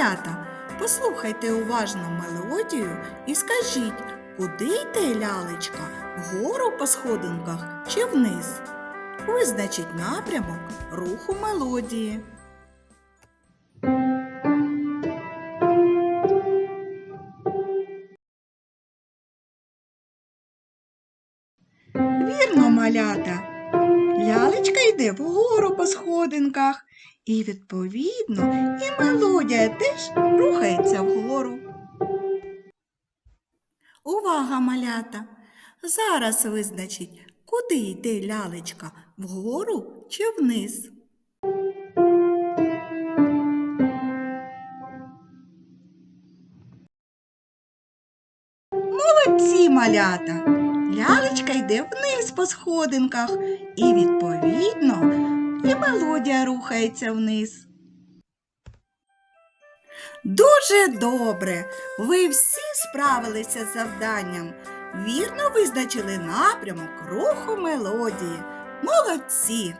Малята, послухайте уважно мелодію і скажіть, куди йде лялечка? Вгору по сходинках чи вниз? Визначіть напрямок руху мелодії. Вірно, малята. Лялечка йде вгору по сходинках, і, відповідно, і мелодія теж рухається вгору. Увага, малята! Зараз визначіть, куди йде лялечка вгору чи вниз. Молодці, малята! Лялечка йде вниз по сходинках, і, відповідно, мелодія рухається вниз. Дуже добре! Ви всі справилися з завданням. Вірно визначили напрямок руху мелодії. Молодці!